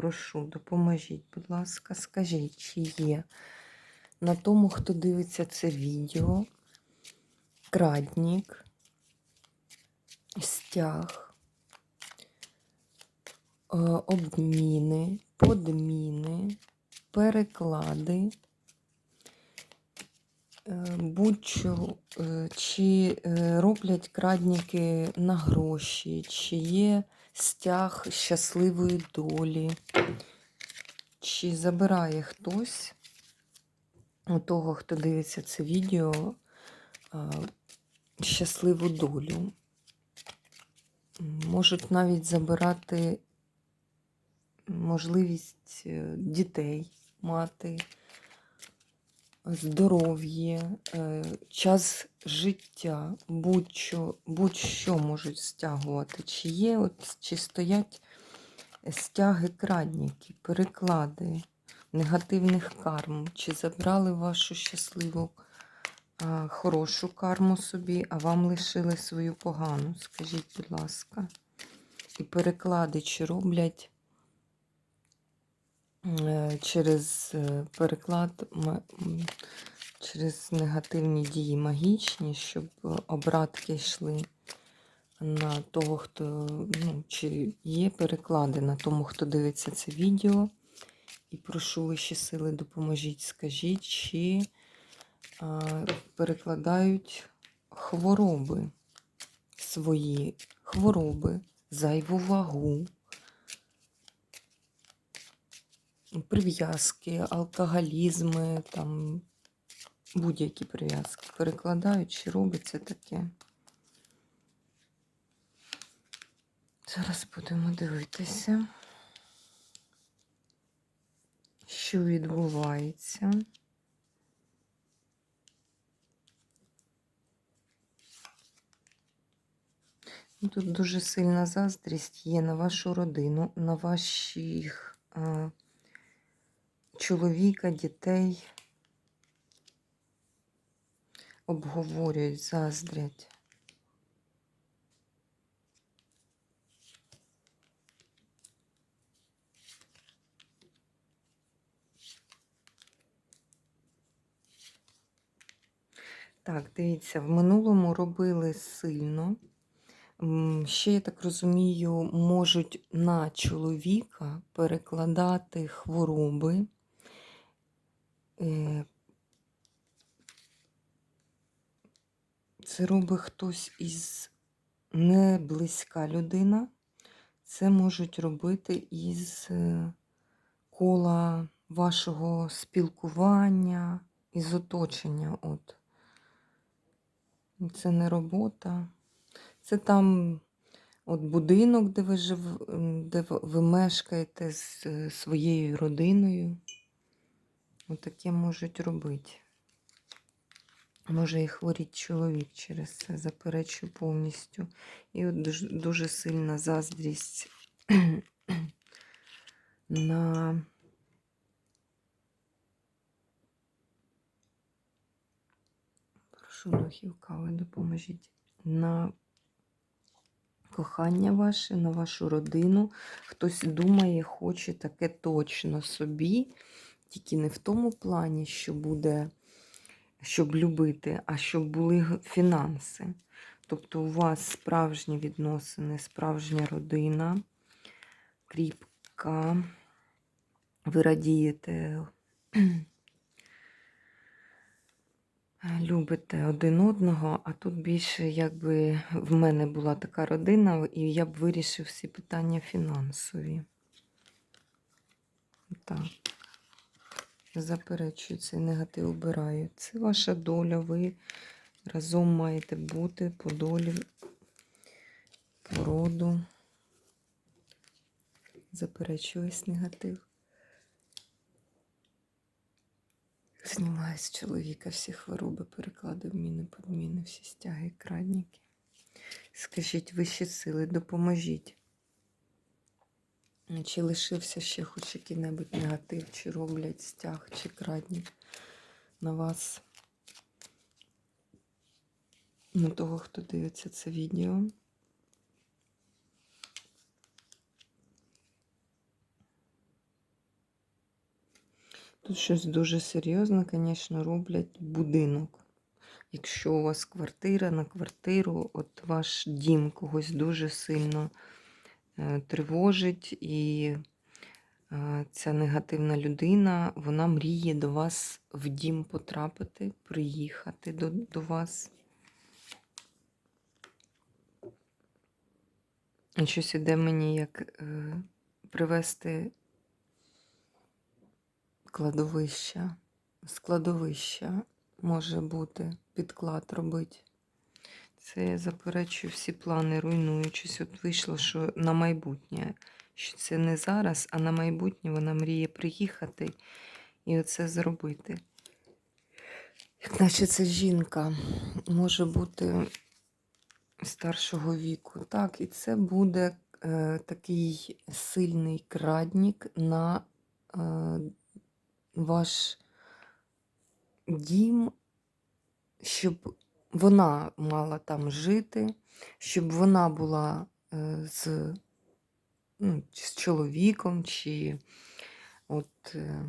Прошу, допоможіть, будь ласка, скажіть, чи є на тому, хто дивиться це відео, краднік, стяг, е, обміни, подміни, переклади, е, будь-що, е, чи роблять крадніки на гроші, чи є стяг щасливої долі, чи забирає хтось у того, хто дивиться це відео, щасливу долю. Можуть навіть забирати можливість е, дітей мати, здоров'я, е, час життя, будь-що будь-що можуть стягувати. Чи є, от, чи стоять стяги крадніки, переклади негативних карм, чи забрали вашу щасливу, хорошу карму собі, а вам лишили свою погану. Скажіть, будь ласка, і переклади, чи роблять через е, переклад через негативні дії магічні, щоб е, обратки йшли на того, хто, ну, чи є переклади на тому, хто дивиться це відео. І прошу вищі сили, допоможіть, скажіть, чи а, перекладають хвороби свої хвороби, зайву вагу, прив'язки, алкоголізми, там будь-які прив'язки перекладають, чи робиться таке. Зараз будемо дивитися, що відбувається. Ну, Тут дуже сильна заздрість є на вашу родину, на ваших а, чоловіка, дітей. Обговорюють, заздрять. Так, дивіться, в минулому робили сильно. Ще, я так розумію, можуть на чоловіка перекладати хвороби. Е, Це робить хтось із не близька людина. Це можуть робити із е, кола вашого спілкування, із оточення. От. Це не робота. Це там от будинок, де ви жив, де ви- мешкаєте з е, своєю родиною. Отаке можуть робити. Може і хворіть чоловік через це, заперечую повністю. І от дуже, дуже сильна заздрість на прошу духів кави, допоможіть. На кохання ваше, на вашу родину. Хтось думає, хоче таке точно собі, тільки не в тому плані, що буде, щоб любити, а щоб були фінанси. Тобто у вас справжні відносини, справжня родина, кріпка, ви радієте, любите один одного, а тут більше, якби в мене була така родина, і я б вирішив всі питання фінансові. Так. Заперечую цей негатив обираю. Це ваша доля, ви разом маєте бути по долі, по роду. Заперечую весь негатив. Знімаю з чоловіка всі хвороби, переклади, обміни, подміни, всі стяги, крадніки. Скажіть вищі сили, допоможіть. Чи лишився ще хоч який-небудь негатив, чи роблять стяг, чи крадник на вас, на того, хто дивиться це відео. Тут щось дуже серйозне, звісно, роблять будинок. Якщо у вас квартира на квартиру, от ваш дім когось дуже сильно тривожить, і е, ця негативна людина, вона мріє до вас в дім потрапити, приїхати до, до вас. Щось іде мені як е, привести кладовища, складовища може бути, підклад робити. Це я заперечую всі плани, руйнуючись. От вийшло, що на майбутнє, що це не зараз, а на майбутнє вона мріє приїхати і оце зробити. Як наче це жінка може бути старшого віку. Так, і це буде е, такий сильний крадник на е, ваш дім, щоб вона мала там жити, щоб вона була е, з, ну, з чоловіком, чи от, е,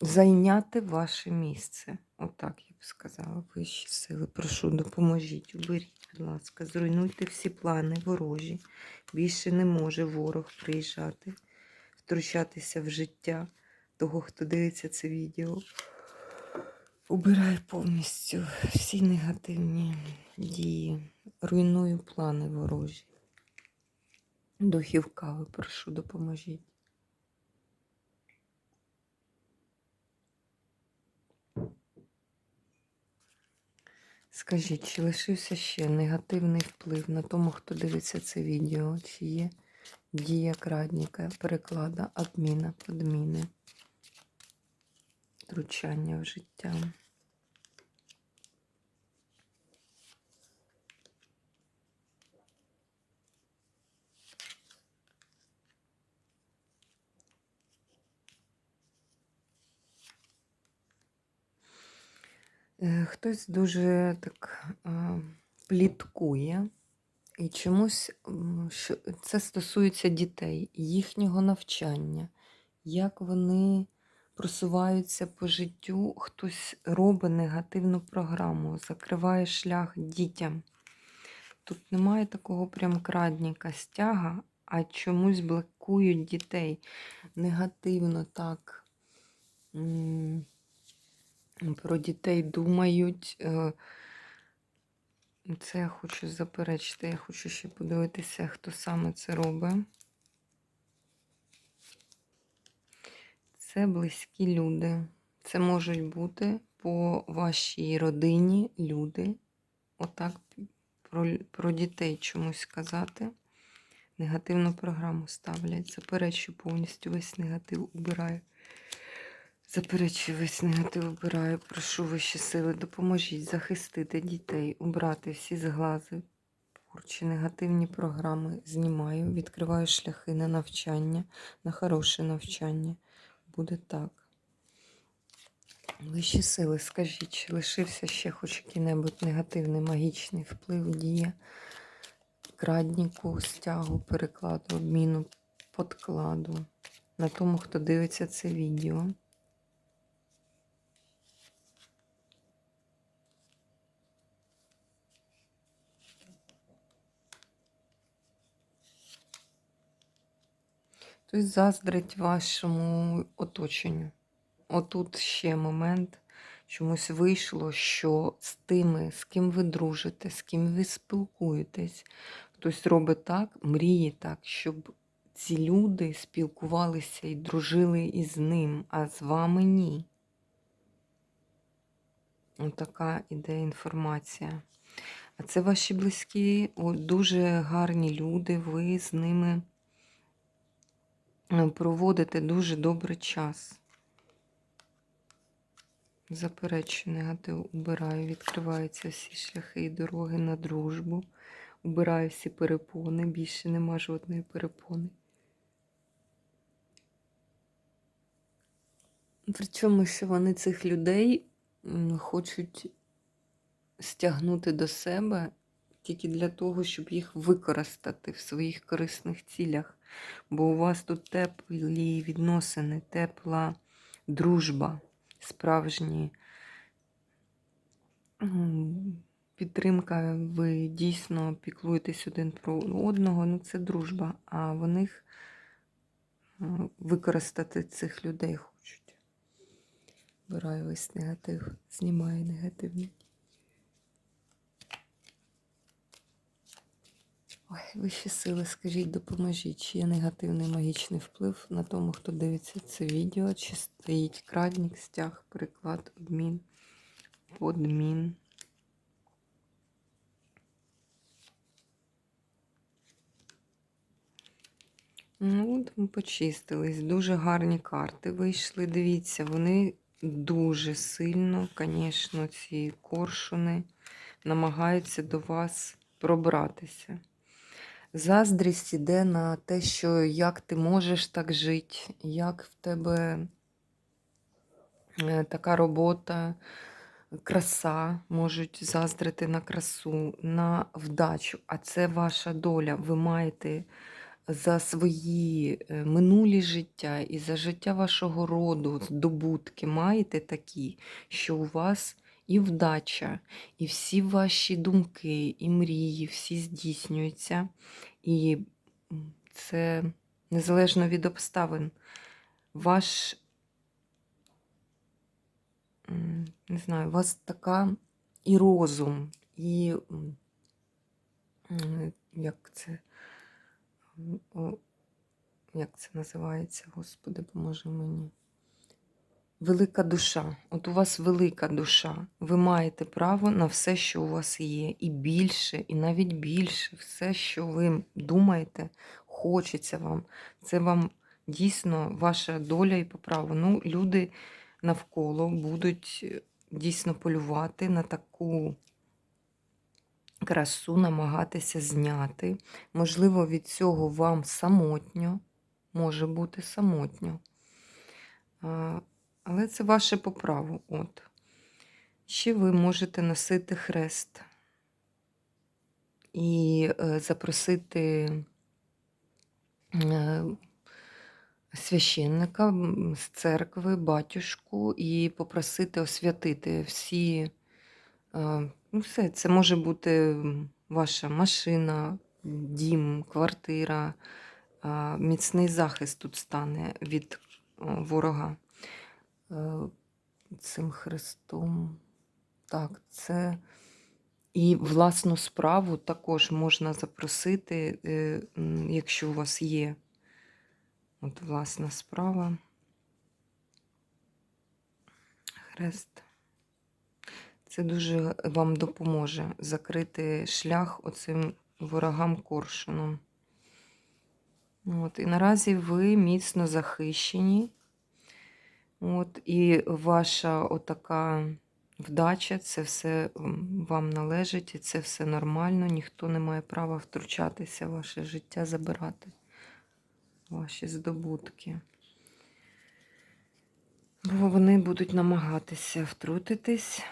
зайняти ваше місце. Отак я б сказала. Вищі сили. Прошу, допоможіть, уберіть, будь ласка, зруйнуйте всі плани ворожі. Більше не може ворог приїжджати, втручатися в життя того, хто дивиться це відео. Убираю повністю всі негативні дії, руйную плани ворожі. Духів кави, прошу, допоможіть. Скажіть, чи лишився ще негативний вплив на тому, хто дивиться це відео? Чи є дія крадника, переклада, адміна, подміни, втручання в життя? Е, Хтось дуже так пліткує, і чомусь що це стосується дітей, їхнього навчання, як вони просуваються по життю, хтось робить негативну програму, закриває шлях дітям. Тут немає такого прям крадніка стяга, а чомусь блокують дітей. Негативно так. про дітей думають. Е, Це я хочу заперечити. Я хочу ще подивитися, хто саме це робить. Це близькі люди. Це можуть бути по вашій родині люди. Отак про, про дітей чомусь сказати. Негативну програму ставлять. Заперечую повністю весь негатив убираю. Заперечую весь негатив обираю, прошу вищі сили, допоможіть захистити дітей, убрати всі зглази, порчі, негативні програми. Знімаю, відкриваю шляхи на навчання, на хороше навчання. Буде так. Вищі сили, скажіть, чи лишився ще хоч який-небудь негативний магічний вплив, дія, крадніку, стягу, перекладу, обміну, подкладу на тому, хто дивиться це відео. Хтось заздрить вашому оточенню. Отут ще момент. Чомусь вийшло, що з тими, з ким ви дружите, з ким ви спілкуєтесь, хтось робить так, мріє так, щоб ці люди спілкувалися і дружили із ним, а з вами ні. Отака іде інформація. А це ваші близькі, дуже гарні люди, ви з ними проводите дуже добрий час. Заперечую негатив, убираю, відкриваються всі шляхи і дороги на дружбу. Убираю всі перепони, більше нема жодної перепони. Причому, що вони цих людей хочуть стягнути до себе тільки для того, щоб їх використати в своїх корисних цілях. Бо у вас тут теплі відносини, тепла дружба, справжні підтримка. Ви дійсно піклуєтесь один про одного. Ну, це дружба. А вони х- е, використати цих людей хочуть. Вбираю весь негатив, знімаю негативний. Ой, вищі сили, скажіть, допоможіть, чи є негативний магічний вплив на тому, хто дивиться це відео, чи стоїть крадник, стяг, переклад, обмін, подмін. Ну, ми почистились. Дуже гарні карти вийшли. Дивіться, вони дуже сильно, звісно, ці коршуни намагаються до вас пробратися. Заздрість іде на те, що як ти можеш так жити, як в тебе е, така робота, краса, можуть заздрити на красу, на вдачу. А це ваша доля. Ви маєте за свої е, минулі життя і за життя вашого роду здобутки маєте такі, що у вас і вдача, і всі ваші думки, і мрії, всі здійснюються. І це незалежно від обставин. Ваш, не знаю, у вас така і розум, і як це, як це називається, Господи, поможи мені. Велика душа. От у вас велика душа. Ви маєте право на все, що у вас є. І більше, і навіть більше. Все, що ви думаєте, хочеться вам. Це вам дійсно ваша доля і по праву. Ну, люди навколо будуть е, дійсно полювати на таку красу, намагатися зняти. Можливо, від цього вам самотньо, може бути самотньо. Але це ваше по праву. От. Ще ви можете носити хрест і е, запросити е, священника з церкви, батюшку, і попросити освятити всі. е, Ну, все, це може бути ваша машина, дім, квартира. Міцний захист тут стане від ворога цим хрестом. Так, це і власну справу також можна запросити, е, якщо у вас є от власна справа. Хрест. Це дуже вам допоможе закрити шлях оцим ворогам коршуном. От, і наразі ви міцно захищені. От, і ваша отака вдача, це все вам належить, і це все нормально. Ніхто не має права втручатися в ваше життя, забирати ваші здобутки. Бо вони будуть намагатися втрутитись.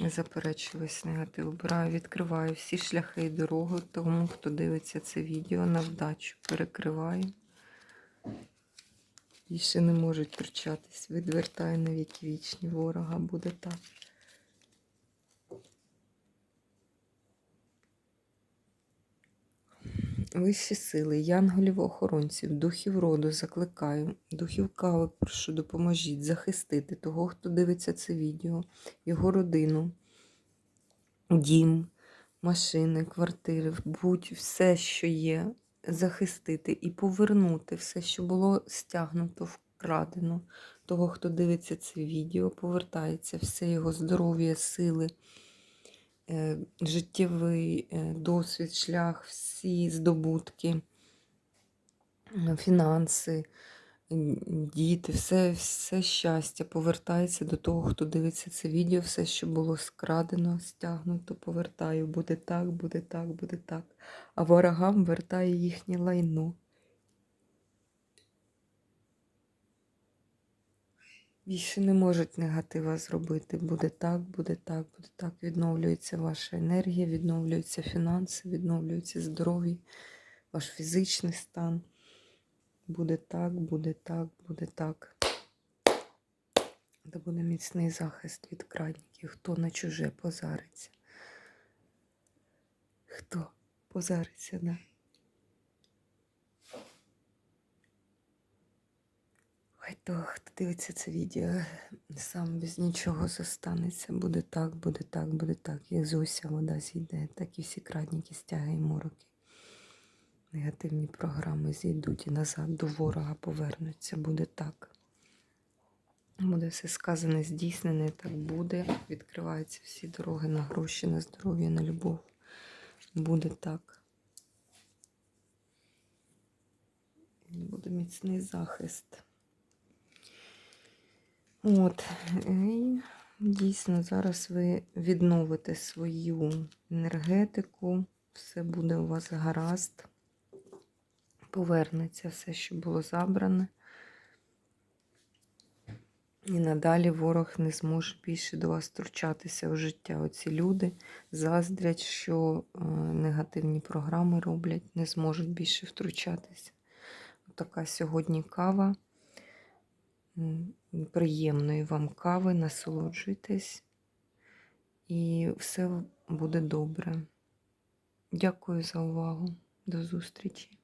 Заперечилась негатив. Обираю, відкриваю всі шляхи і дороги тому, хто дивиться це відео на вдачу. Перекриваю. Більше не можуть втручатись. Відвертаю на віки вічні. Ворога буде так. Вищі сили, янголів охоронців, духів роду закликаю, духів кави, прошу, допоможіть захистити того, хто дивиться це відео, його родину, дім, машини, квартири, будь все, що є, захистити і повернути все, що було стягнуто, вкрадено. Того, хто дивиться це відео, повертається все його здоров'я, сили е, життєвий е, досвід, шлях, всі здобутки, е, фінанси, діти, все, все щастя повертається до того, хто дивиться це відео, все, що було скрадено, стягнуто, повертаю. Буде так, буде так, буде так. А ворогам вертає їхнє лайно. Більше не можуть негатива зробити. Буде так, буде так, буде так. Відновлюється ваша енергія, відновлюються фінанси, відновлюється здоров'я, ваш фізичний стан. Буде так, буде так, буде так. Де буде міцний захист від крадників. Хто на чуже позариться? Хто позариться, да? Ой, то, хто дивиться це відео, сам без нічого зостанеться. Буде так, буде так, буде так. Як Зося вода зійде, так і всі крадники стяги і мороки. Негативні програми зійдуть і назад до ворога повернуться. Буде так. Буде все сказане, здійснене, так буде. Відкриваються всі дороги на гроші, на здоров'я, на любов. Буде так. Буде міцний захист. От, і дійсно, зараз ви відновите свою енергетику, все буде у вас гаразд, повернеться все, що було забране. І надалі ворог не зможе більше до вас втручатися в життя. Оці люди заздрять, що е, негативні програми роблять, не зможуть більше втручатися. Така сьогодні кава. Приємної вам кави, насолоджуйтесь, і все буде добре. Дякую за увагу. До зустрічі!